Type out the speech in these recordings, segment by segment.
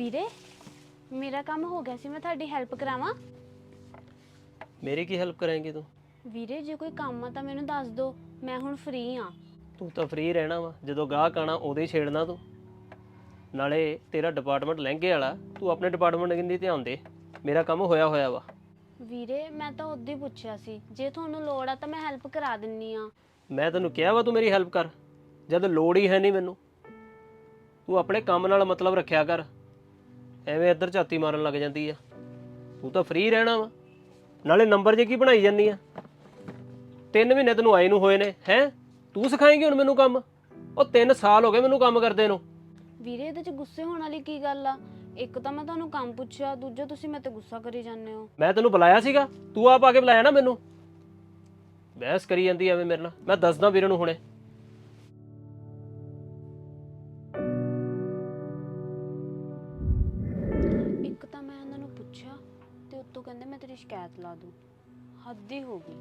ਵੀਰੇ ਮੇਰਾ ਕੰਮ ਹੋ ਗਿਆ ਸੀ ਮੈਂ ਤੁਹਾਡੀ ਹੈਲਪ ਕਰਾਵਾਂ। ਮੇਰੀ ਕੀ ਹੈਲਪ ਕਰਾਂਗੀ ਤੂੰ? ਵੀਰੇ ਜੇ ਕੋਈ ਕੰਮ ਆ ਤਾਂ ਮੈਨੂੰ ਦੱਸ ਦਿਓ ਮੈਂ ਹੁਣ ਫ੍ਰੀ ਆ। ਤੂੰ ਤਾਂ ਫ੍ਰੀ ਰਹਿਣਾ ਵਾ ਜਦੋਂ ਗਾਹਕ ਆਣਾ ਉਦੋਂ ਹੀ ਛੇੜਨਾ ਤੂੰ। ਨਾਲੇ ਤੇਰਾ ਡਿਪਾਰਟਮੈਂਟ ਲਹਿੰਗੇ ਵਾਲਾ ਤੂੰ ਆਪਣੇ ਡਿਪਾਰਟਮੈਂਟ ਕਿੰਨੀ ਧਿਆਨ ਦੇ ਮੇਰਾ ਕੰਮ ਹੋਇਆ ਹੋਇਆ ਵਾ। ਵੀਰੇ ਮੈਂ ਤਾਂ ਉਦੋਂ ਹੀ ਪੁੱਛਿਆ ਸੀ ਜੇ ਤੁਹਾਨੂੰ ਲੋੜ ਆ ਤਾਂ ਮੈਂ ਹੈਲਪ ਕਰਾ ਦਿੰਨੀ ਆ। ਮੈਂ ਤੈਨੂੰ ਕਿਹਾ ਵਾ ਤੂੰ ਮੇਰੀ ਹੈਲਪ ਕਰ ਜਦ ਲੋੜ ਹੀ ਹੈ ਨਹੀਂ ਮੈਨੂੰ। ਤੂੰ ਆਪਣੇ ਕੰਮ ਨਾਲ ਮਤਲਬ ਰੱਖਿਆ ਕਰ। ਐਵੇਂ ਇੱਧਰ ਝਾਤੀ ਮਾਰਨ ਲੱਗ ਜਾਂਦੀ ਆ। ਤੂੰ ਤਾਂ ਫ੍ਰੀ ਰਹਿਣਾ ਵਾ। ਨਾਲੇ ਨੰਬਰ ਜੇ ਕੀ ਬਣਾਈ ਜਾਂਦੀ ਆ? ਤਿੰਨ ਮਹੀਨੇ ਤੈਨੂੰ ਆਏ ਨੂੰ ਹੋਏ ਨੇ ਹੈ? ਤੂੰ ਸਿਖਾਏਂਗੀ ਹੁਣ ਮੈਨੂੰ ਕੰਮ? ਉਹ 3 ਸਾਲ ਹੋ ਗਏ ਮੈਨੂੰ ਕੰਮ ਕਰਦੇ ਨੂੰ। ਵੀਰੇ ਇਹਦੇ 'ਚ ਗੁੱਸੇ ਹੋਣ ਵਾਲੀ ਕੀ ਗੱਲ ਆ? ਇੱਕ ਤਾਂ ਮੈਂ ਤੁਹਾਨੂੰ ਕੰਮ ਪੁੱਛਿਆ ਦੂਜਾ ਤੁਸੀਂ ਮੇਰੇ ਤੇ ਗੁੱਸਾ ਕਰੀ ਜਾਂਦੇ ਹੋ। ਮੈਂ ਤੈਨੂੰ ਬੁਲਾਇਆ ਸੀਗਾ। ਤੂੰ ਆਪ ਆ ਕੇ ਬੁਲਾਇਆ ਨਾ ਮੈਨੂੰ। ਬਹਿਸ ਕਰੀ ਜਾਂਦੀ ਐਵੇਂ ਮੇਰੇ ਨਾਲ। ਮੈਂ ਦੱਸਦਾ ਵੀਰੇ ਨੂੰ ਹੁਣੇ। ਲਾ ਦੂੰ। ਹੱਦ ਹੀ ਹੋ ਗਈ।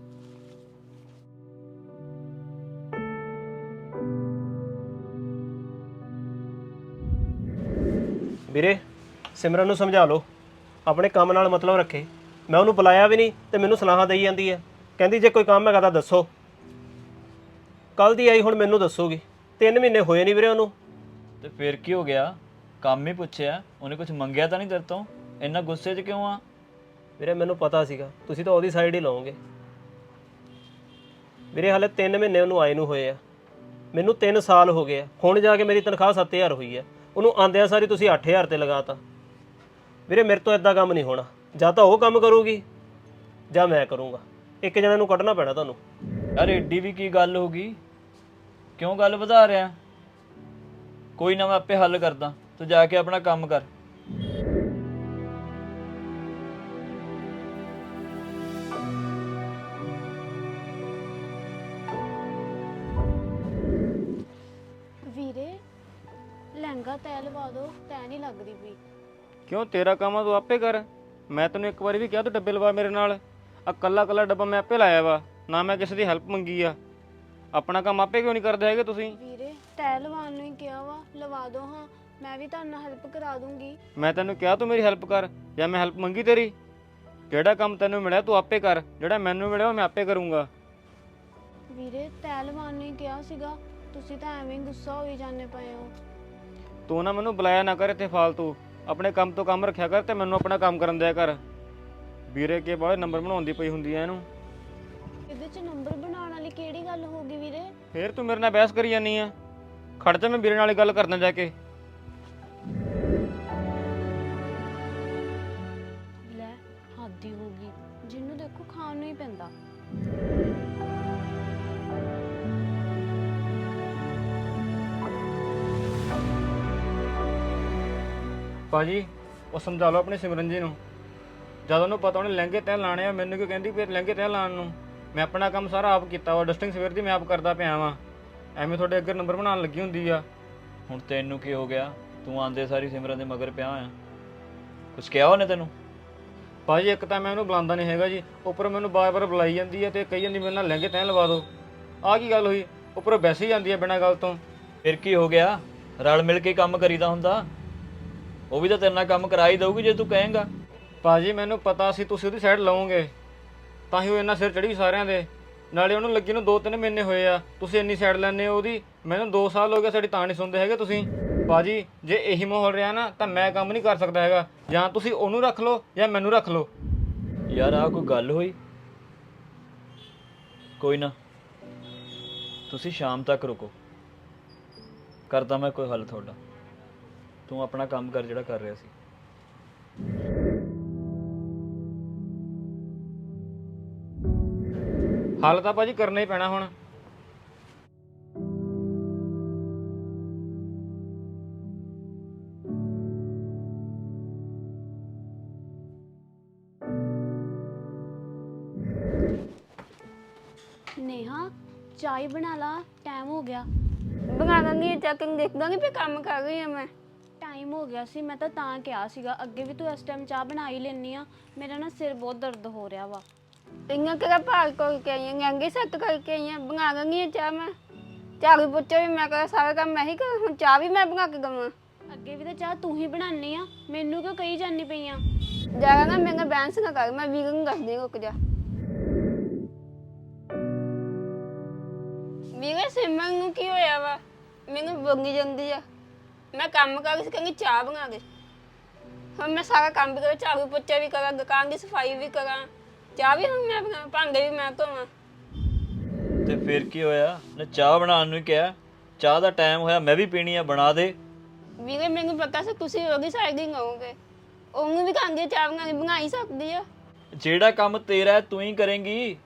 ਵੀਰੇ ਸਿਮਰਨ ਨੂੰ ਸਮਝਾ ਲਓ। ਆਪਣੇ ਕੰਮ ਨਾਲ ਮਤਲਬ ਰੱਖੇ। ਮੈਂ ਉਹਨੂੰ ਬੁਲਾਇਆ ਵੀ ਨਹੀਂ ਤੇ ਮੈਨੂੰ ਸਲਾਹਾਂ ਦੇਈ ਜਾਂਦੀ ਹੈ। ਕਹਿੰਦੀ ਜੇ ਕੋਈ ਕੰਮ ਹੈਗਾ ਤਾਂ ਦੱਸੋ। ਕੱਲ ਦੀ ਆਈ ਹੁਣ ਮੈਨੂੰ ਦੱਸੋਗੀ। 3 ਮਹੀਨੇ ਹੋਏ ਨਹੀਂ ਵੀਰੇ ਉਹਨੂੰ। ਤੇ ਫਿਰ ਕੀ ਹੋ ਗਿਆ? ਕੰਮ ਹੀ ਪੁੱਛਿਆ। ਉਹਨੇ ਕੁਝ ਮੰਗਿਆ ਤਾਂ ਨਹੀਂ ਤੇਰੇ ਤੋਂ? ਇੰਨਾ ਗੁੱਸੇ 'ਚ ਕਿਉਂ ਆ? ਵੀਰੇ, ਮੈਨੂੰ ਪਤਾ ਸੀਗਾ। ਤੁਸੀਂ ਤਾਂ ਉਹਦੀ ਸਾਈਡ ਹੀ ਲਓਗੇ। ਵੀਰੇ, ਹਾਲੇ 3 ਮਹੀਨੇ ਉਹਨੂੰ ਆਏ ਨੂੰ ਹੋਏ ਆ। ਮੈਨੂੰ 3 ਸਾਲ ਹੋ ਗਏ ਆ। ਹੁਣ ਜਾ ਕੇ ਮੇਰੀ ਤਨਖਾਹ 7000 ਹੋਈ ਆ। ਉਹਨੂੰ ਆਂਦਿਆਂ ਸਾਰੀ ਤੁਸੀਂ 8000 ਤੇ ਲਗਾਤਾ। ਵੀਰੇ, ਮੇਰੇ ਤੋਂ ਇਦਾਂ ਕੰਮ ਨਹੀਂ ਹੋਣਾ। ਜਾਂ ਤਾਂ ਉਹ ਕੰਮ ਕਰੂਗੀ, ਜਾਂ ਮੈਂ ਕਰੂੰਗਾ। ਇੱਕ ਜਣੇ ਨੂੰ ਕੱਢਣਾ ਪੈਣਾ ਤੁਹਾਨੂੰ। ਯਾਰ, ਏਡੀ ਵੀ ਕੀ ਗੱਲ ਹੋ ਗਈ? ਕਿਉਂ ਗੱਲ ਵਧਾ ਰਿਹਾ? ਕੋਈ ਨਾ ਮੈਂ ਆਪੇ ਹੱਲ ਕਰਦਾ। ਤੂੰ ਜਾ ਕੇ ਆਪਣਾ ਕੰਮ ਕਰ। ਲੱਗਦੀ ਪਈ। ਕਿਉਂ? ਤੇਰਾ ਕੰਮ ਆ ਤੂੰ ਆਪੇ ਕਰ। ਮੈਂ ਤੈਨੂੰ ਇੱਕ ਵਾਰੀ ਵੀ ਕਿਹਾ ਤੂੰ ਡੱਬੇ ਲਵਾ ਮੇਰੇ ਨਾਲ। ਆ ਕੱਲਾ ਕੱਲਾ ਡੱਬਾ ਮੈਂ ਆਪੇ ਲਾਇਆ ਵਾ ਨਾ ਮੈਂ ਕਿਸੇ ਦੀ ਹੈਲਪ ਮੰਗੀ ਆ। ਆਪਣਾ ਕੰਮ ਆਪੇ ਕਿਉਂ ਨਹੀਂ ਕਰਦੇ ਹੈਗੇ ਤੁਸੀਂ? ਵੀਰੇ ਤੈ ਲਵਾਉਣ ਨੂੰ ਹੀ ਕਿਹਾ ਵਾ ਲਵਾ ਦਿਓ ਹਾਂ ਮੈਂ ਵੀ ਤੁਹਾਨੂੰ ਨਾਲ ਹੈਲਪ ਕਰਾ ਦੂੰਗੀ। ਮੈਂ ਤੈਨੂੰ ਕਿਹਾ ਤੂੰ ਮੇਰੀ ਹੈਲਪ ਕਰ ਜਾਂ ਮੈਂ ਹੈਲਪ ਮੰਗੀ ਤੇਰੀ। ਜਿਹੜਾ ਕੰਮ ਤੈਨੂੰ ਮਿਲਿਆ ਤੂੰ ਆਪੇ ਕਰ ਜਿਹੜਾ ਮੈਨੂੰ ਮਿਲਿਆ ਉਹ ਮੈਂ ਆਪੇ ਕਰੂੰਗਾ। ਵੀਰੇ ਤੈ ਲਵਾਉਣ ਨੂੰ ਹੀ ਕਿਹਾ ਸੀਗਾ ਤੁਸੀਂ ਤਾਂ ਐਵੇਂ ਹੀ ਗੁੱਸਾ ਹੋਈ ਜਾਂਦੇ ਪਏ ਹੋ। ਤੂੰ ਨਾ ਮੈਨੂੰ ਬੁਲਾਇਆ ਨਾ ਕਰ ਇੱਥੇ ਫਾਲਤੂ। ਆਪਣੇ ਕੰਮ ਤੋਂ ਕੰਮ ਰੱਖਿਆ ਕਰ ਤੇ ਮੈਨੂੰ ਆਪਣਾ ਕੰਮ ਕਰਨ ਦਿਆ ਕਰ। ਵੀਰੇ ਕੇ ਬਾਹਰ ਨੰਬਰ ਬਣਾਉਣ ਦੀ ਪਈ ਹੁੰਦੀ ਐ ਇਹਨੂੰ? ਇਹਦੇ 'ਚ ਨੰਬਰ ਬਣਾਉਣ ਵਾਲੀ ਕਿਹੜੀ ਗੱਲ ਹੋ ਗਈ ਵੀਰੇ? ਫੇਰ ਤੂੰ ਮੇਰੇ ਨਾਲ ਬਹਿਸ ਕਰੀ ਜਾਨੀ ਆ। ਖੜ ਜਾ ਮੈਂ ਵੀਰੇ ਨਾਲ ਹੀ ਗੱਲ ਕਰਨਾ ਜਾ ਕੇ। ਭਾਜੀ ਉਹ ਸਮਝਾ ਲਓ ਆਪਣੇ ਸਿਮਰਨ ਜੀ ਨੂੰ। ਜਦ ਉਹਨੂੰ ਪਤਾ ਉਹਨੇ ਲਹਿੰਗੇ ਤੈਅ ਲਾਣੇ ਆ ਮੈਨੂੰ ਕਿਉਂ ਕਹਿੰਦੀ ਫਿਰ ਲਹਿੰਗੇ ਤੈਅ ਲਾਣ ਨੂੰ? ਮੈਂ ਆਪਣਾ ਕੰਮ ਸਾਰਾ ਆਪ ਕੀਤਾ ਵਾ ਡਸਟਿੰਗ ਸਵੇਰ ਦੀ ਮੈਂ ਆਪ ਕਰਦਾ ਪਿਆ ਵਾਂ। ਐਵੇਂ ਤੁਹਾਡੇ ਅੱਗੇ ਨੰਬਰ ਬਣਾਉਣ ਲੱਗੀ ਹੁੰਦੀ ਆ। ਹੁਣ ਤੈਨੂੰ ਕੀ ਹੋ ਗਿਆ? ਤੂੰ ਆਂਦੇ ਸਾਰੀ ਸਿਮਰਨ ਦੇ ਮਗਰ ਪਿਆ ਹੋਇਆ। ਕੁਝ ਕਿਹਾ ਉਹਨੇ ਤੈਨੂੰ? ਭਾਜੀ ਇੱਕ ਤਾਂ ਮੈਂ ਉਹਨੂੰ ਬੁਲਾਉਂਦਾ ਨਹੀਂ ਹੈਗਾ ਜੀ। ਉੱਪਰ ਮੈਨੂੰ ਬਾਰ-ਬਾਰ ਬੁਲਾਈ ਜਾਂਦੀ ਹੈ ਤੇ ਕਹੀ ਜਾਂਦੀ ਮੇਰੇ ਨਾਲ ਲਹਿੰਗੇ ਤੈਅ ਲਵਾ ਦਿਓ ਆਹ ਕੀ ਗੱਲ ਹੋਈ? ਉੱਪਰ ਵੈਸੇ ਹੀ ਜਾਂਦੀ ਹੈ ਬਿਨਾਂ ਗੱਲ ਤੋਂ। ਫਿਰ ਕੀ ਹੋ ਗਿਆ? ਰਲ ਮਿਲ ਕੇ ਕੰਮ ਕਰੀਦਾ ਹੁੰਦਾ? ਉਹ ਵੀ ਤਾਂ ਤੇਰੇ ਨਾਲ ਕੰਮ ਕਰਾ ਹੀ ਦਊਗੀ ਜੇ ਤੂੰ ਕਹੇਂਗਾ। ਭਾਜੀ ਮੈਨੂੰ ਪਤਾ ਸੀ ਤੁਸੀਂ ਉਹਦੀ ਸਾਈਡ ਲਓਗੇ ਤਾਂ ਹੀ ਉਹ ਇੰਨਾ ਸਿਰ ਚੜੀ ਸਾਰਿਆਂ ਦੇ। ਨਾਲੇ ਉਹਨੂੰ ਲੱਗੀ ਨੂੰ 2-3 ਮਹੀਨੇ ਹੋਏ ਆ। ਤੁਸੀਂ ਇੰਨੀ ਸਾਈਡ ਲੈਂਦੇ ਹੋ ਉਹਦੀ ਮੈਨੂੰ 2 ਸਾਲ ਹੋ ਗਏ ਸਾਡੀ ਤਾਂ ਨਹੀਂ ਸੁਣਦੇ ਹੈਗੇ ਤੁਸੀਂ। ਭਾਜੀ ਜੇ ਇਹੀ ਮਾਹੌਲ ਰਿਹਾ ਨਾ ਤਾਂ ਮੈਂ ਕੰਮ ਨਹੀਂ ਕਰ ਸਕਦਾ ਹੈਗਾ। ਜਾਂ ਤੁਸੀਂ ਉਹਨੂੰ ਰੱਖ ਲਓ ਜਾਂ ਮੈਨੂੰ ਰੱਖ ਲਓ। ਯਾਰ ਆ ਕੋਈ ਗੱਲ ਹੋਈ? ਕੋਈ ਨਾ। ਤੁਸੀਂ ਸ਼ਾਮ ਤੱਕ ਰੁਕੋ। ਕਰਦਾ ਮੈਂ ਕੋਈ ਹੱਲ ਤੁਹਾਡਾ। ਤੂੰ ਆਪਣਾ ਕੰਮ ਕਰ ਜਿਹੜਾ ਕਰ ਰਿਹਾ ਸੀ। ਹੱਲ ਤਾਂ ਭਾਜੀ ਕਰਨਾ ਹੀ ਪੈਣਾ ਹੁਣ। ਨੇਹਾ ਚਾय ਬਣਾ ਲਾ ਟਾਈਮ ਹੋ ਗਿਆ। ਬਣਾ ਦਾਂਗੀ ਚੈਕਿੰਗ ਦੇਖ ਦਾਂਗੀ ਵੀ ਕੰਮ ਕਰ ਰਹੀ ਹਾਂ ਮੈਂ। ਟਾਈਮ ਹੋ ਗਿਆ ਸੀ ਮੈਂ ਤਾਂ ਤਾਂ ਕਿਹਾ ਸੀਗਾ ਅੱਗੇ ਵੀ ਤੂੰ ਇਸ ਟਾਈਮ ਚਾਹ ਬਣਾ ਹੀ ਲੈਣੀ ਆ ਮੇਰਾ ਨਾ ਸਿਰ ਬਹੁਤ ਦਰਦ ਹੋ ਰਿਹਾ ਵਾ। ਇੰਨਾ ਕਿਹੜਾ ਭਾਗ ਕਰਕੇ ਆਈ ਹਾਂ ਅੰਗੇ ਸੱਤ ਕਰਕੇ ਆਈ ਹਾਂ ਬਣਾ ਦਾਂਗੀ ਚਾਹ ਮੈਂ। ਝਾੜੂ ਪੋਚਾ ਵੀ ਮੈਂ ਕਰਾਂ ਸਾਰਾ ਕੰਮ ਮੈਂ ਹੀ ਕਰਾਂ ਹੁਣ ਚਾਹ ਵੀ ਮੈਂ ਬਣਾ ਕੇ ਦਵਾਂ। ਅੱਗੇ ਵੀ ਤਾਂ ਚਾਹ ਤੂੰ ਹੀ ਬਣਾਉਣੀ ਆ ਮੈਨੂੰ ਕਿਉਂ ਕਹੀ ਜਾਨੀ ਪਈਆਂ ਜਾਗਾ ਨਾ ਮੈਂ ਬੈਂਸ ਨਾ ਕਰ ਮੈਂ ਵੀਰੇ ਨੂੰ ਦੱਸਦੀ ਰੁਕ ਜਾ। ਵੀਰੇ ਸਿਮਰਨ ਨੂੰ ਕੀ ਹੋਇਆ ਵਾ? ਮੈਨੂੰ ਬੰਗੀ ਜਾਂਦੀ ਆ। ਮੈਂ ਕੰਮ ਕਰ ਸੀ ਕਹਿੰਦੀ ਚਾਹ ਬਣਾ ਦੇ ਹੁਣ ਮੈਂ ਸਾਰਾ ਕੰਮ ਵੀ ਕਰਾਂ ਝਾੜੂ ਪੋਚਾ ਵੀ ਕਰਾਂ ਦੁਕਾਨ ਦੀ ਸਫ਼ਾਈ ਵੀ ਕਰਾਂ। ਚਾਹ ਵੀ ਹੁਣ ਮੈਂ ਬਣਾ ਭਾਂਡੇ ਵੀ ਮੈਂ ਧੋਵਾਂ। ਤੇ ਫਿਰ ਕੀ ਹੋਇਆ? ਨੇ ਚਾਹ ਬਣਾਉਣ ਨੂੰ ਹੀ ਕਿਹਾ। ਚਾਹ ਦਾ ਟਾਈਮ ਹੋਇਆ ਮੈਂ ਵੀ ਪੀਣੀ ਆ ਬਣਾ ਦੇ। ਵੀਰੇ ਮੈਨੂੰ ਪਤਾ ਸੀ ਤੁਸੀਂ ਉਹਦੀ ਸਾਈਡ ਹੀ ਹੋਵੋਗੇ ਉਹਨੂੰ ਵੀ ਕਹਿੰਦੀ ਚਾਹ ਬਣਾ ਕੇ ਬਣਾ ਹੀ ਸਕਦੀ ਆ। ਜਿਹੜਾ ਕੰਮ ਤੇਰਾ ਹੈ ਤੂੰ ਹੀ ਕਰੇਂਗੀ।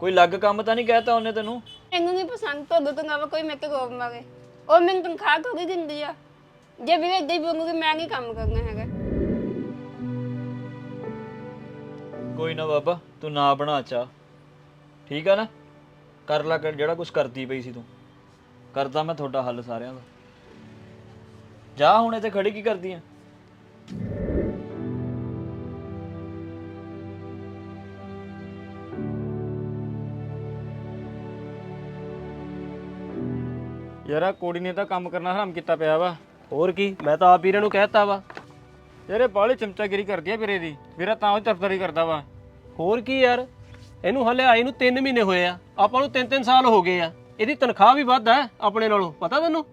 ਕੋਈ ਲੱਗ ਕੰਮ ਤਾਂ ਨਹੀਂ ਕਹਿਤਾ ਉਹਨੇ ਤੈਨੂੰ? ਮੈਨੂੰ ਨਹੀਂ ਪਸੰਦ ਤੋਂ ਤੋਂ ਨਾ ਕੋਈ ਮੇਰੇ ਰੋਬ ਮਾਰੇ। ਉਹ ਮੈਨੂੰ ਤਨਖਾਹ ਕੋ ਦਿੰਦੀ ਆ? ਜੇ ਵੀਰੇ ਏਦਾਂ ਹੀ ਬੋਲੂਗੀ ਮੈਂ ਨਹੀਂ ਕੰਮ ਕਰਨਾ ਹੈਗਾ? ਕੋਈ ਨਾ ਬਾਬਾ, ਤੂੰ ਨਾ ਬਣਾ ਚਾਹ। ਠੀਕ ਆ ਨਾ? ਕਰ ਲੈ ਕਰ, ਜਿਹੜਾ ਕੁਝ ਕਰਦੀ ਪਈ ਸੀ ਤੂੰ। ਕਰਦਾ ਮੈਂ ਤੁਹਾਡਾ ਹੱਲ ਸਾਰਿਆਂ ਦਾ। ਜਾ ਹੁਣ ਇੱਥੇ ਖੜੀ ਕੀ ਕਰਦੀ ਆ? ਯਾਰ ਆ ਕੋੜੀ ਨੇ ਤਾਂ ਕੰਮ ਕਰਨਾ ਹਰਾਮ ਕੀਤਾ ਪਿਆ ਵਾ। ਹੋਰ ਕੀ? ਮੈਂ ਤਾਂ ਆਪ ਵੀਰੇ ਨੂੰ ਕਹਿਤਾ ਵਾ। ਯਾਰ ਇਹ ਬਾਹਲੀ ਚਮਚਾਗਿਰੀ ਕਰਦੀ ਆ ਵੀਰੇ ਦੀ। ਵੀਰਾ ਤਾਂ ਉਹ ਤਰਫਦਾਰੀ ਕਰਦਾ ਵਾ। ਹੋਰ ਕੀ ਯਾਰ? ਇਹਨੂੰ ਹਲੇ ਆਈ ਨੂੰ 3 ਮਹੀਨੇ ਹੋਏ ਆ। ਆਪਾਂ ਨੂੰ 3-3 ਸਾਲ ਹੋ ਗਏ ਆ। ਇਹਦੀ ਤਨਖਾਹ ਵੀ ਵੱਧ ਹੈ ਆਪਣੇ ਨਾਲੋਂ। ਪਤਾ ਤੈਨੂੰ?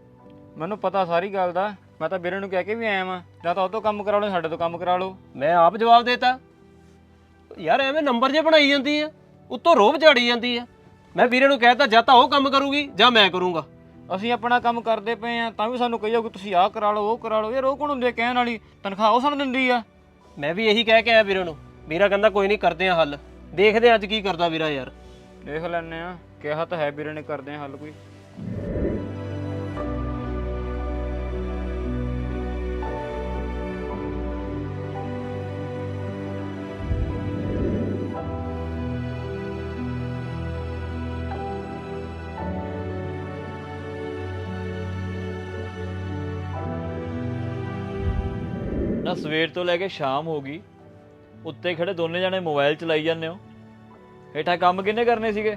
ਮੈਨੂੰ ਪਤਾ ਸਾਰੀ ਗੱਲ ਦਾ। ਮੈਂ ਤਾਂ ਵੀਰੇ ਨੂੰ ਕਹਿ ਕੇ ਵੀ ਆਇਆ ਵਾਂ। ਜਾਂ ਤਾਂ ਉਹ ਤੋਂ ਕੰਮ ਕਰਾ ਲਓ ਸਾਡੇ ਤੋਂ ਕੰਮ ਕਰਾ ਲਓ। ਮੈਂ ਆਪ ਜਵਾਬ ਦੇਤਾ। ਯਾਰ ਐਵੇਂ ਨੰਬਰ ਜੇ ਬਣਾਈ ਜਾਂਦੀ ਆ ਉੱਤੋਂ ਰੋਬ ਝਾੜੀ ਜਾਂਦੀ ਆ। ਮੈਂ ਵੀਰੇ ਨੂੰ ਕਹਿਤਾ ਜਾਂ ਤਾਂ ਉਹ ਕੰਮ ਕਰੂਗੀ ਜਾਂ ਮੈਂ ਕਰੂੰਗਾ। ਅਸੀਂ ਆਪਣਾ ਕੰਮ ਕਰਦੇ ਪਏ ਆ ਤਾਂ ਵੀ ਸਾਨੂੰ ਕਹੀ ਜਾਊਗੀ ਤੁਸੀਂ ਆਹ ਕਰਾ ਲਓ ਉਹ ਕਰਾ ਲਓ। ਯਾਰ ਉਹ ਕੌਣ ਹੁੰਦੇ ਆ ਕਹਿਣ ਵਾਲੀ? ਤਨਖਾਹ ਉਹ ਸਾਨੂੰ ਦਿੰਦੀ ਆ। ਮੈਂ ਵੀ ਇਹੀ ਕਹਿ ਕੇ ਆਇਆ ਵੀਰੇ ਨੂੰ। ਵੀਰਾ ਕਹਿੰਦਾ ਕੋਈ ਨਹੀਂ ਕਰਦੇ ਆ ਹੱਲ। ਦੇਖਦੇ ਆ ਅੱਜ ਕੀ ਕਰਦਾ ਵੀਰਾ ਯਾਰ। ਦੇਖ ਲੈਣੇ ਆ ਕਿਹਾ ਤਾਂ ਹੈ ਵੀਰੇ ਨੇ ਕਰਦੇ ਆ ਹੱਲ ਕੋਈ। ਨਾ ਸਵੇਰ ਤੋਂ ਲੈ ਕੇ ਸ਼ਾਮ ਹੋ ਗਈ। ਉੱਤੇ ਖੜੇ ਦੋਨੇ ਜਣੇ ਮੋਬਾਈਲ ਚਲਾਈ ਜਾਂਦੇ ਹੋ। ਹੇਠਾਂ ਕੰਮ ਕਿੰਨੇ ਕਰਨੇ ਸੀਗੇ?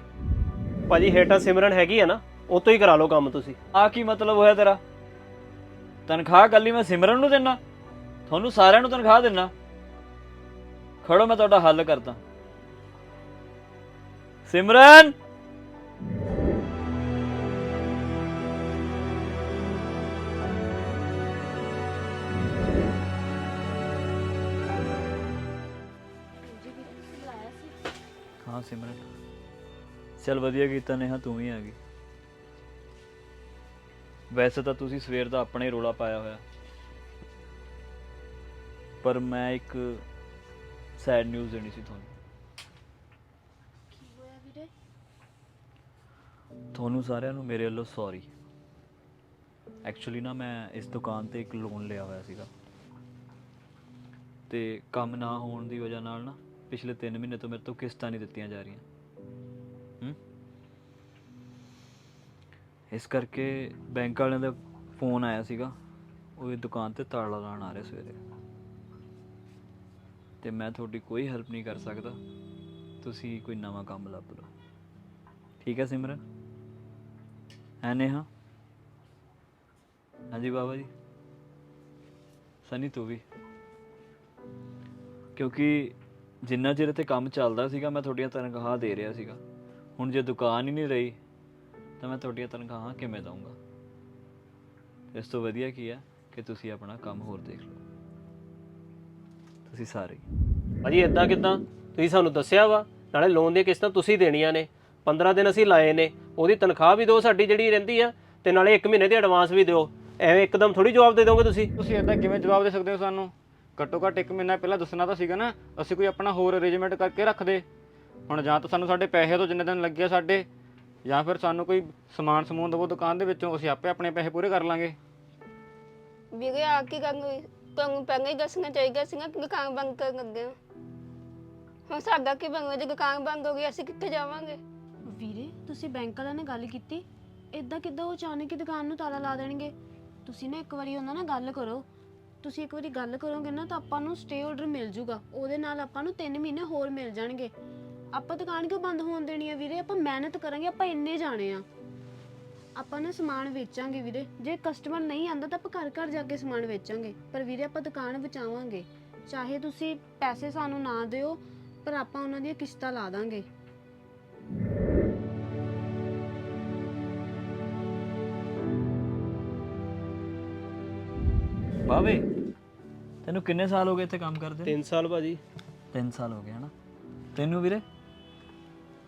ਭਾਜੀ ਹੇਠਾਂ ਸਿਮਰਨ ਹੈਗੀ ਆ ਨਾ ਉਹ ਤੋਂ ਹੀ ਕਰਾ ਲਓ ਕੰਮ ਤੁਸੀਂ। ਆ ਕੀ ਮਤਲਬ ਹੋਇਆ ਤੇਰਾ? ਤਨਖਾਹ ਕੱਲੀ ਮੈਂ ਸਿਮਰਨ ਨੂੰ ਦੇਣਾ ਤੁਹਾਨੂੰ ਸਾਰਿਆਂ ਨੂੰ ਤਨਖਾਹ ਦੇਣਾ ਖੜੋ ਮੈਂ ਤੁਹਾਡਾ ਹੱਲ ਕਰਦਾ। ਸਿਮਰਨ! ਹਾਂ ਸਿਮਰਨ। ਚਲ ਵਧੀਆ ਕੀਤਾ ਨੇਹਾ, ਤੂੰ ਵੀ ਆ ਗਈ। ਵੈਸੇ ਤਾਂ ਤੁਸੀਂ ਸਵੇਰ ਦਾ ਆਪਣੇ ਰੋਲਾ ਪਾਇਆ ਹੋਇਆ। ਪਰ ਮੈਂ ਇੱਕ ਸੈਡ ਨਿਊਜ਼ ਦੇਣੀ ਸੀ ਤੁਹਾਨੂੰ। ਕੀ ਹੋਇਆ ਵੀਰੇ ਤੁਹਾਨੂੰ ਸਾਰਿਆਂ ਨੂੰ ਮੇਰੇ ਵੱਲੋਂ ਸੌਰੀ ਐਕਚੁਅਲੀ ਨਾ ਮੈਂ ਇਸ ਦੁਕਾਨ ਤੇ ਇੱਕ ਲੋਨ ਲਿਆ ਹੋਇਆ ਸੀਗਾ। ਤੇ ਕੰਮ ਨਾ ਹੋਣ ਦੀ ਵਜ੍ਹਾ ਨਾਲ ਨਾ ਪਿਛਲੇ 3 ਮਹੀਨੇ ਤੋਂ ਮੇਰੇ ਤੋਂ ਕਿਸ਼ਤਾਂ ਨਹੀਂ ਦਿੱਤੀਆਂ ਜਾ ਰਹੀਆਂ। ਹੂੰ? ਇਸ ਕਰਕੇ ਬੈਂਕ ਵਾਲਿਆਂ ਦਾ ਫੋਨ ਆਇਆ ਸੀਗਾ, ਉਹ ਇਹ ਦੁਕਾਨ ਤੇ ਤਾਲਾ ਲਾਉਣ ਆ ਰਹੇ ਸਵੇਰੇ। ਤੇ ਮੈਂ ਤੁਹਾਡੀ ਕੋਈ ਹੈਲਪ ਨਹੀਂ ਕਰ ਸਕਦਾ। ਤੁਸੀਂ ਕੋਈ ਨਵਾਂ ਕੰਮ ਲੱਭ ਲਓ। ਠੀਕ ਹੈ ਸਿਮਰਨ? ਹੈ ਨੇਹਾ? ਹਾਂਜੀ ਬਾਬਾ ਜੀ। ਸਨੀ ਤੂੰ ਵੀ। ਕਿਉਂਕਿ ਜਿੰਨਾ ਚਿਰ ਤੇ ਕੰਮ ਚੱਲਦਾ ਸੀਗਾ ਮੈਂ ਤੁਹਾਡੀਆਂ ਤਨਖਾਹਾਂ ਦੇ ਰਿਹਾ ਸੀਗਾ। ਹੁਣ ਜੇ ਦੁਕਾਨ ਹੀ ਨਹੀਂ ਰਹੀ ਤਾਂ ਮੈਂ ਤੁਹਾਡੀਆਂ ਤਨਖਾਹਾਂ ਕਿਵੇਂ ਦਊਂਗਾ? ਇਸ ਤੋਂ ਵਧੀਆ ਕੀ ਹੈ ਕਿ ਤੁਸੀਂ ਆਪਣਾ ਕੰਮ ਹੋਰ ਦੇਖ ਲਓ। ਤੁਸੀਂ ਸਾਰੇ। ਭਾਜੀ ਇਦਾਂ ਕਿਦਾਂ? ਤੁਸੀਂ ਸਾਨੂੰ ਦੱਸਿਆ ਵਾ ਨਾਲੇ ਲੋਨ ਦੀਆਂ ਕਿਸ਼ਤਾਂ ਤੁਸੀਂ ਦੇਣੀਆਂ ਨੇ। 15 ਦਿਨ ਅਸੀਂ ਲਾਏ ਨੇ ਉਹਦੀ ਤਨਖਾਹ ਵੀ ਦਿਓ ਸਾਡੀ ਜਿਹੜੀ ਰਹਿੰਦੀ ਆ ਤੇ ਨਾਲੇ 1 ਮਹੀਨੇ ਦੀ ਐਡਵਾਂਸ ਵੀ ਦਿਓ। ਐਵੇਂ ਇੱਕਦਮ ਥੋੜੀ ਜਵਾਬ ਦੇ ਦੋਗੇ ਤੁਸੀਂ? ਤੁਸੀਂ ਇਦਾਂ ਕਿਵੇਂ ਜਵਾਬ ਦੇ ਸਕਦੇ ਹੋ ਸਾਨੂੰ? ਘੱਟੋ ਘੱਟ 1 ਮਹੀਨਾ ਪਹਿਲਾਂ ਦੱਸਣਾ ਤਾਂ ਸੀਗਾ ਨਾ ਅਸੀਂ ਕੋਈ ਆਪਣਾ ਹੋਰ ਅਰੇਂਜਮੈਂਟ ਕਰਕੇ ਰੱਖਦੇ ਹੁਣ ਜਾਂ ਤਾਂ ਸਾਨੂੰ ਸਾਡੇ ਪੈਸੇ ਤੋਂ ਜਿੰਨੇ ਦਿਨ ਲੱਗੇ ਆ ਸਾਡੇ ਜਾਂ ਫਿਰ ਸਾਨੂੰ ਕੋਈ ਸਮਾਨ ਸਮੂਨ ਦਵੋ ਦੁਕਾਨ ਦੇ ਵਿੱਚੋਂ ਅਸੀਂ ਆਪੇ ਆਪਣੇ ਪੈਸੇ ਪੂਰੇ ਕਰ ਲਾਂਗੇ। ਵੀਰੇ ਆ ਕੀ ਕਰਾਂਗੇ ਤੁਹਾਨੂੰ ਪਹਿਲਾਂ ਹੀ ਦੱਸਣਾ ਚਾਹੀਦਾ ਸੀ ਨਾ ਕਿ ਦੁਕਾਨ ਬੰਦ ਕਰਨ ਲੱਗੇ ਹਾਂ। ਹੁਣ ਸਾਡਾ ਕੀ ਬਣੂਗਾ ਜੇ ਦੁਕਾਨ ਬੰਦ ਹੋ ਗਈ ਅਸੀਂ ਕਿੱਥੇ ਜਾਵਾਂਗੇ? ਵੀਰੇ ਤੁਸੀਂ ਬੈਂਕ ਵਾਲਿਆਂ ਨਾਲ ਗੱਲ ਕੀਤੀ? ਇਦਾਂ ਕਿੱਦਾਂ ਉਹ ਅਚਾਨਕ ਹੀ ਦੁਕਾਨ ਨੂੰ ਤਾਲਾ ਲਾ ਦੇਣਗੇ? ਤੁਸੀਂ ਨਾ ਇੱਕ ਵਾਰੀ ਉਹਨਾਂ ਨਾਲ ਗੱਲ ਕਰੋ। ਤੁਸੀਂ ਇੱਕ ਵਾਰੀ ਗੱਲ ਕਰੋਗੇ ਨਾ ਤਾਂ ਆਪਾਂ ਨੂੰ ਸਟੇ ਆਰਡਰ ਮਿਲ ਜੂਗਾ। ਉਹਦੇ ਨਾਲ ਆਪਾਂ ਨੂੰ 3 ਮਹੀਨੇ ਹੋਰ ਮਿਲ ਜਾਣਗੇ। ਆਪਾਂ ਦੁਕਾਨ ਕਿਉਂ ਬੰਦ ਹੋਣ ਦੇਣੀ ਆ ਵੀਰੇ? ਆਪਾਂ ਮਿਹਨਤ ਕਰਾਂਗੇ, ਆਪਾਂ ਇੰਨੇ ਜਾਣੇ ਆ। ਆਪਾਂ ਨਾ ਸਮਾਨ ਵੇਚਾਂਗੇ ਵੀਰੇ। ਜੇ ਕਸਟਮਰ ਨਹੀਂ ਆਂਦਾ ਤਾਂ ਆਪਾਂ ਘਰ ਘਰ ਜਾ ਕੇ ਸਮਾਨ ਵੇਚਾਂਗੇ। ਪਰ ਵੀਰੇ ਆਪਾਂ ਦੁਕਾਨ ਬਚਾਵਾਂਗੇ। ਚਾਹੇ ਤੁਸੀਂ ਪੈਸੇ ਸਾਨੂੰ ਨਾ ਦਿਓ, ਪਰ ਆਪਾਂ ਉਹਨਾਂ ਦੀਆਂ ਕਿਸ਼ਤਾਂ ਲਾ ਦਾਂਗੇ। ਬਾਵੇ ਤੈਨੂੰ ਕਿੰਨੇ ਸਾਲ ਹੋ ਗਏ ਇੱਥੇ ਕੰਮ ਕਰਦੇ 3 ਸਾਲ ਭਾਜੀ। 3 ਸਾਲ ਹੋ ਗਏ ਹਨਾ? ਤੈਨੂੰ ਵੀਰੇ?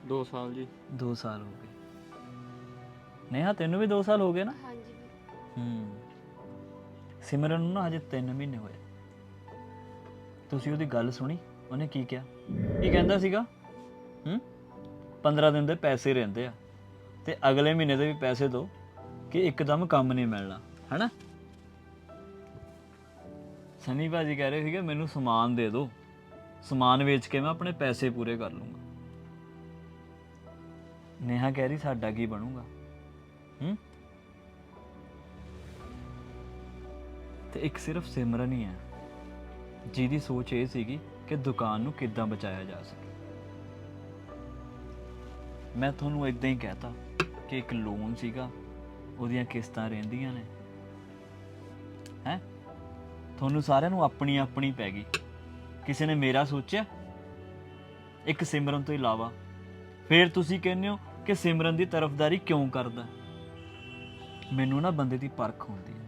2 ਸਾਲ ਜੀ। 2 ਸਾਲ ਹੋ ਗਏ। ਨੇਹਾ ਤੈਨੂੰ ਵੀ 2 ਸਾਲ ਹੋ ਗਏ ਨਾ? ਹਾਂਜੀ ਹੂੰ। ਸਿਮਰਨ ਨੂੰ ਨਾ ਹਜੇ 3 ਮਹੀਨੇ ਹੋਏ। ਤੁਸੀਂ ਉਹਦੀ ਗੱਲ ਸੁਣੀ ਉਹਨੇ ਕੀ ਕਿਹਾ? ਕੀ ਕਹਿੰਦਾ ਸੀਗਾ? ਹੂੰ? 15 ਦਿਨ ਦੇ ਪੈਸੇ ਰਹਿੰਦੇ ਆ। ਤੇ ਅਗਲੇ ਮਹੀਨੇ ਦੇ ਵੀ ਪੈਸੇ ਦਿਓ ਕਿ ਇੱਕਦਮ ਕੰਮ ਨਹੀਂ ਮਿਲਣਾ ਹੈਨਾ? ਸਨੀ ਭਾਜੀ ਕਹਿ ਰਹੇ ਸੀਗੇ, ਮੈਨੂੰ ਸਮਾਨ ਦੇ ਦਿਓ। ਸਮਾਨ ਵੇਚ ਕੇ ਮੈਂ ਆਪਣੇ ਪੈਸੇ ਪੂਰੇ ਕਰ ਲੂੰਗਾ। ਨੇਹਾ ਕਹਿ ਰਹੀ, ਸਾਡਾ ਕੀ ਬਣੂਗਾ? ਹੂੰ? ਤੇ ਇੱਕ ਸਿਰਫ ਸਿਮਰਨ ਹੀ ਹੈ, ਜਿਹਦੀ ਸੋਚ ਇਹ ਸੀਗੀ ਕਿ ਦੁਕਾਨ ਨੂੰ ਕਿੱਦਾਂ ਬਚਾਇਆ ਜਾ ਸਕੇ। ਮੈਂ ਤੁਹਾਨੂੰ ਇਦਾਂ ਹੀ ਕਹਤਾ ਕਿ ਇੱਕ ਲੋਨ ਸੀਗਾ, ਉਹਦੀਆਂ ਕਿਸ਼ਤਾਂ ਰਹਿੰਦੀਆਂ ਨੇ। ਹੈ? ਤੁਹਾਨੂੰ ਸਾਰਿਆਂ ਨੂੰ ਆਪਣੀ ਆਪਣੀ ਪੈ ਗਈ। ਕਿਸੇ ਨੇ ਮੇਰਾ ਸੋਚਿਆ? ਇੱਕ ਸਿਮਰਨ ਤੋਂ ਇਲਾਵਾ, ਫਿਰ ਤੁਸੀਂ ਕਹਿੰਦੇ ਹੋ ਕਿ ਸਿਮਰਨ ਦੀ ਤਰਫਦਾਰੀ ਕਿਉਂ ਕਰਦਾ? ਮੈਨੂੰ ਨਾ ਬੰਦੇ ਦੀ ਪਰਖ ਹੁੰਦੀ ਹੈ।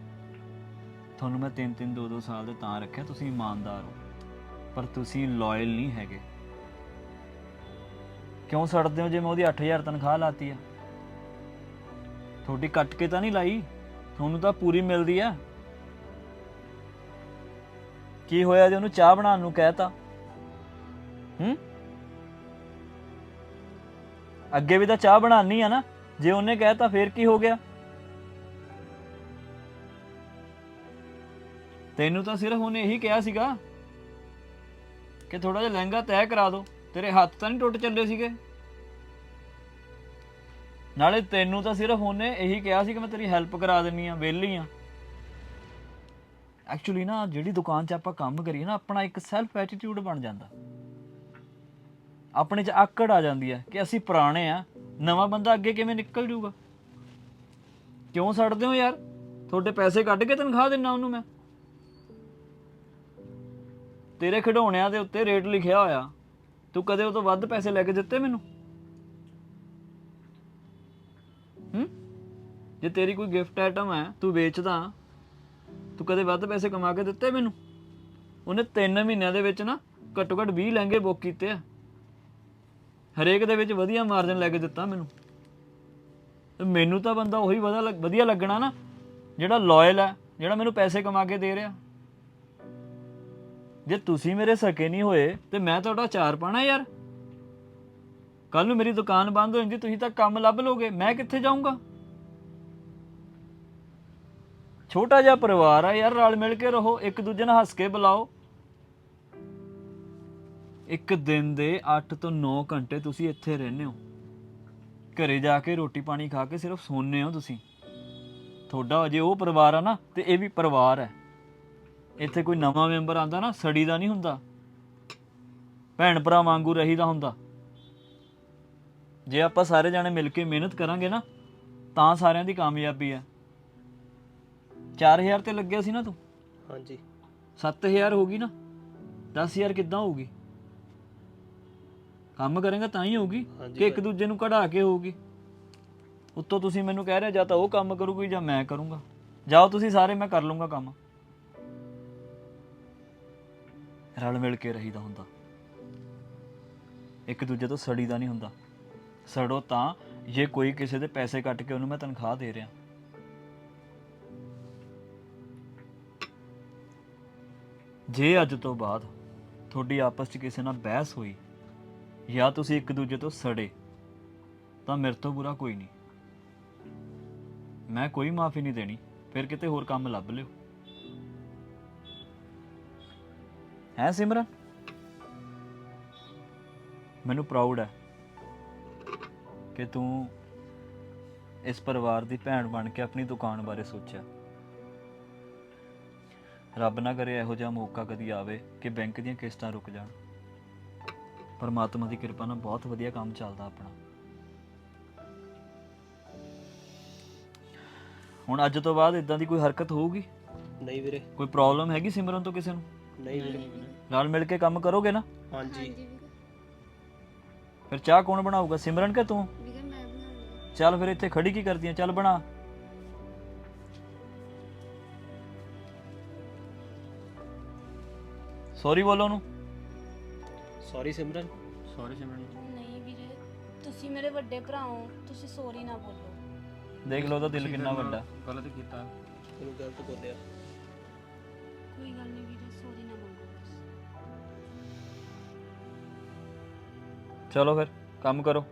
ਤੁਹਾਨੂੰ ਮੈਂ 3-3 2-2 ਸਾਲ ਦੇ ਤਾਂ ਰੱਖਿਆ, ਤੁਸੀਂ ਇਮਾਨਦਾਰ ਹੋ। ਪਰ ਤੁਸੀਂ ਲਾਇਲ ਨਹੀਂ ਹੈਗੇ। ਕਿਉਂ ਸੜਦੇ ਹੋ ਜੇ ਮੈਂ ਉਹਦੀ 8000 ਤਨਖਾਹ ਲਾਤੀ ਆ ਤੁਹਾਡੀ ਕੱਟ ਕੇ ਤਾਂ ਨਹੀਂ ਲਾਈ? ਤੁਹਾਨੂੰ ਤਾਂ ਪੂਰੀ ਮਿਲਦੀ ਆ ਕੀ ਹੋਇਆ ਜੇ ਉਹਨੂੰ ਚਾਹ ਬਣਾਉਣ ਨੂੰ ਕਹਿਤਾ? ਹੂੰ? ਅੱਗੇ ਵੀ ਤਾਂ ਚਾਹ ਬਣਾਉਣੀ ਆ ਨਾ, ਜੇ ਉਹਨੇ ਕਹਿਤਾ ਫੇਰ ਕੀ ਹੋ ਗਿਆ? ਤੈਨੂੰ ਤਾਂ ਸਿਰਫ ਉਹਨੇ ਇਹੀ ਕਿਹਾ ਸੀਗਾ ਕਿ ਥੋੜਾ ਜਿਹਾ ਲਹਿੰਗਾ ਤੈਅ ਕਰਾ ਦੋ, ਤੇਰੇ ਹੱਥ ਤਾਂ ਨਹੀਂ ਟੁੱਟ ਚੱਲੇ ਸੀਗੇ। ਨਾਲੇ ਤੈਨੂੰ ਤਾਂ ਸਿਰਫ ਉਹਨੇ ਇਹੀ ਕਿਹਾ ਸੀ ਕਿ ਮੈਂ ਤੇਰੀ ਹੈਲਪ ਕਰਾ ਦਿੰਨੀ ਆ, ਵਿਹਲੀ ਆ। ਐਕਚੁਅਲੀ ਨਾ ਜਿਹੜੀ ਦੁਕਾਨ 'ਚ ਆਪਾਂ ਕੰਮ ਕਰੀਏ ਨਾ, ਆਪਣਾ ਇੱਕ ਸੈਲਫ ਐਟੀਟਿਊਡ ਬਣ ਜਾਂਦਾ। ਆਪਣੇ 'ਚ ਆਕੜ ਆ ਜਾਂਦੀ ਹੈ ਕਿ ਅਸੀਂ ਪੁਰਾਣੇ ਆ, ਨਵਾਂ ਬੰਦਾ ਅੱਗੇ ਕਿਵੇਂ ਨਿਕਲ ਜੂਗਾ? ਕਿਉਂ ਸੜਦੇ ਹੋ ਯਾਰ? ਤੁਹਾਡੇ ਪੈਸੇ ਕੱਢ ਕੇ ਤਨਖਾਹ ਦਿੰਨਾ ਉਹਨੂੰ ਮੈਂ। ਤੇਰੇ ਖਿਡੌਣਿਆਂ ਦੇ ਉੱਤੇ ਰੇਟ ਲਿਖਿਆ ਹੋਇਆ। ਤੂੰ ਕਦੇ ਉਹ ਤੋਂ ਵੱਧ ਪੈਸੇ ਲੈ ਕੇ ਦਿੱਤੇ ਮੈਨੂੰ? ਹੂੰ? ਜੇ ਤੇਰੀ ਕੋਈ ਗਿਫਟ ਆਈਟਮ ਹੈ, ਤੂੰ ਵੇਚਦਾ ਤੂੰ ਕਦੇ ਵੱਧ ਪੈਸੇ ਕਮਾ ਕੇ ਦਿੱਤੇ ਮੈਨੂੰ? ਉਹਨੇ 3 ਮਹੀਨਿਆਂ ਦੇ ਵਿੱਚ ਨਾ ਘੱਟੋ ਘੱਟ 20 ਲਹਿੰਗੇ ਬੁੱਕ ਕੀਤੇ ਆ। ਹਰੇਕ ਦੇ ਵਿੱਚ ਵਧੀਆ ਮਾਰਜਨ ਲੈ ਕੇ ਦਿੱਤਾ ਮੈਨੂੰ। ਤੇ ਮੈਨੂੰ ਤਾਂ ਬੰਦਾ ਉਹੀ ਵਧੀਆ ਲੱਗ- ਵਧੀਆ ਲੱਗਣਾ ਨਾ, ਜਿਹੜਾ ਲਾਇਲ ਹੈ ਜਿਹੜਾ ਮੈਨੂੰ ਪੈਸੇ ਕਮਾ ਕੇ ਦੇ ਰਿਹਾ। ਜੇ ਤੁਸੀਂ ਮੇਰੇ ਸਕੇ ਨਹੀਂ ਹੋਏ, ਤੇ ਮੈਂ ਤੁਹਾਡਾ ਚਾਰ ਪਾਣਾ ਯਾਰ। ਕੱਲ ਨੂੰ ਮੇਰੀ ਦੁਕਾਨ ਬੰਦ ਹੋ ਜਾਂਦੀ, ਤੁਸੀਂ ਤਾਂ ਕੰਮ ਲੱਭ ਲੋਗੇ, ਮੈਂ ਕਿੱਥੇ ਜਾਊਂਗਾ? ਛੋਟਾ ਜਿਹਾ ਪਰਿਵਾਰ ਆ ਯਾਰ, ਰਲ ਮਿਲ ਕੇ ਰਹੋ, ਇੱਕ ਦੂਜੇ ਨਾਲ ਹੱਸ ਕੇ ਬੁਲਾਓ। ਇੱਕ ਦਿਨ ਦੇ 8 ਤੋਂ 9 ਘੰਟੇ ਤੁਸੀਂ ਇੱਥੇ ਰਹਿੰਦੇ ਹੋ। ਘਰੇ ਜਾ ਕੇ ਰੋਟੀ ਪਾਣੀ ਖਾ ਕੇ ਸਿਰਫ ਸੌਂਦੇ ਹੋ ਤੁਸੀਂ। ਤੁਹਾਡਾ ਜੇ ਉਹ ਪਰਿਵਾਰ ਆ ਨਾ, ਤੇ ਇਹ ਵੀ ਪਰਿਵਾਰ ਹੈ। ਇੱਥੇ ਕੋਈ ਨਵਾਂ ਮੈਂਬਰ ਆਂਦਾ ਨਾ, ਸੜੀ ਦਾ ਨਹੀਂ ਹੁੰਦਾ। ਭੈਣ ਭਰਾ ਵਾਂਗੂ ਰਹੀਦਾ ਹੁੰਦਾ। ਜੇ ਆਪਾਂ ਸਾਰੇ ਜਾਣੇ ਮਿਲ ਕੇ ਮਿਹਨਤ ਕਰਾਂਗੇ ਨਾ, ਤਾਂ ਸਾਰਿਆਂ ਦੀ ਕਾਮਯਾਬੀ ਹੈ। 4000 ਤੇ ਲੱਗਿਆ ਸੀ ਨਾ ਤੂੰ? ਹਾਂਜੀ। 7000 ਹੋਗੀ ਨਾ? 10000 ਕਿੱਦਾਂ ਹੋਊਗੀ? ਕੰਮ ਕਰੇਗਾ ਤਾਂ ਹੀ ਹੋਊਗੀ ਹਾਂਜੀ ਕਿ ਇੱਕ ਦੂਜੇ ਨੂੰ ਕਢਾ ਕੇ ਹੋਊਗੀ। ਉੱਤੋਂ ਤੁਸੀਂ ਮੈਨੂੰ ਕਹਿ ਰਹੇ ਜਾਂ ਤਾਂ ਉਹ ਕੰਮ ਕਰੂਗੀ ਜਾਂ ਮੈਂ ਕਰੂੰਗਾ। ਜਾਓ ਤੁਸੀਂ ਸਾਰੇ ਮੈਂ ਕਰ ਲੂੰਗਾ ਕੰਮ। ਰਲ ਮਿਲ ਕੇ ਰਹੀਦਾ ਹੁੰਦਾ। ਇੱਕ ਦੂਜੇ ਤੋਂ ਸੜੀ ਦਾ ਨਹੀਂ ਹੁੰਦਾ। ਸੜੋ ਤਾਂ ਜੇ ਕੋਈ ਕਿਸੇ ਦੇ ਪੈਸੇ ਕੱਟ ਕੇ ਉਹਨੂੰ ਮੈਂ ਤਨਖਾਹ ਦੇ ਰਿਹਾ। ਜੇ ਅੱਜ ਤੋਂ ਬਾਅਦ ਤੁਹਾਡੀ ਆਪਸ 'ਚ ਕਿਸੇ ਨਾਲ ਬਹਿਸ ਹੋਈ ਜਾਂ ਤੁਸੀਂ ਇੱਕ ਦੂਜੇ ਤੋਂ ਸੜੇ, ਤਾਂ ਮੇਰੇ ਤੋਂ ਬੁਰਾ ਕੋਈ ਨਹੀਂ। ਮੈਂ ਕੋਈ ਮਾਫੀ ਨਹੀਂ ਦੇਣੀ, ਫਿਰ ਕਿਤੇ ਹੋਰ ਕੰਮ ਲੱਭ ਲਿਓ। ਹੈ ਸਿਮਰਨ? ਮੈਨੂੰ ਪ੍ਰਾਊਡ ਹੈ ਕਿ ਤੂੰ ਇਸ ਪਰਿਵਾਰ ਦੀ ਭੈਣ ਬਣ ਕੇ ਆਪਣੀ ਦੁਕਾਨ ਬਾਰੇ ਸੋਚਿਆ। ਰੱਬ ਨਾ ਕਰੇ ਇਹੋ ਜਿਹਾ ਮੌਕਾ ਕਦੀ ਆਵੇ ਕਿ ਬੈਂਕ ਦੀਆਂ ਕਿਸ਼ਤਾਂ ਰੁਕ ਜਾਣ। ਪਰਮਾਤਮਾ ਦੀ ਕਿਰਪਾ ਨਾਲ ਬਹੁਤ ਵਧੀਆ ਕੰਮ ਚੱਲਦਾ ਆਪਣਾ। ਹੁਣ ਅੱਜ ਤੋਂ ਬਾਅਦ ਇਦਾਂ ਦੀ ਕੋਈ ਹਰਕਤ ਹੋਊਗੀ? ਨਹੀਂ ਵੀਰੇ। ਕੋਈ ਪ੍ਰੋਬਲਮ ਹੈਗੀ ਸਿਮਰਨ ਤੋਂ ਕਿਸੇ ਨੂੰ? ਨਹੀਂ ਵੀਰੇ। ਨਾਲ ਮਿਲ ਕੇ ਕੰਮ ਕਰੋਗੇ ਨਾ? ਹਾਂਜੀ। ਫਿਰ ਚਾਹ ਕੌਣ ਬਣਾਊਗਾ? ਸਿਮਰਨ ਕਿ ਤੂੰ? ਵੀਰੇ ਮੈਂ ਬਣਾਉਂਗੀ। ਚੱਲ ਫਿਰ ਇੱਥੇ ਖੜੀ ਕੀ ਕਰਦੀ ਆ? ਚੱਲ ਬਣਾ। ਸੌਰੀ ਬੋਲੋ ਉਹਨੂੰ। ਸੌਰੀ ਸਿਮਰਨ। ਸੌਰੀ ਸਿਮਰਨ। ਨਹੀਂ ਵੀਰੇ ਤੁਸੀਂ ਮੇਰੇ ਵੱਡੇ ਭਰਾ ਹੋ ਤੁਸੀਂ ਸੌਰੀ ਨਾ ਬੋਲੋ। ਦੇਖ ਲਓ ਉਹਦਾ ਦਿਲ ਕਿੰਨਾ ਵੱਡਾ। ਗਲਤ ਕੀਤਾ। ਤੈਨੂੰ ਗਲਤ ਬੋਲਿਆ। ਕੋਈ ਗੱਲ ਨਹੀਂ ਵੀਰੇ ਸੌਰੀ ਨਾ ਮੰਗੋ ਬਸ। ਚਲੋ ਫਿਰ ਕੰਮ ਕਰੋ।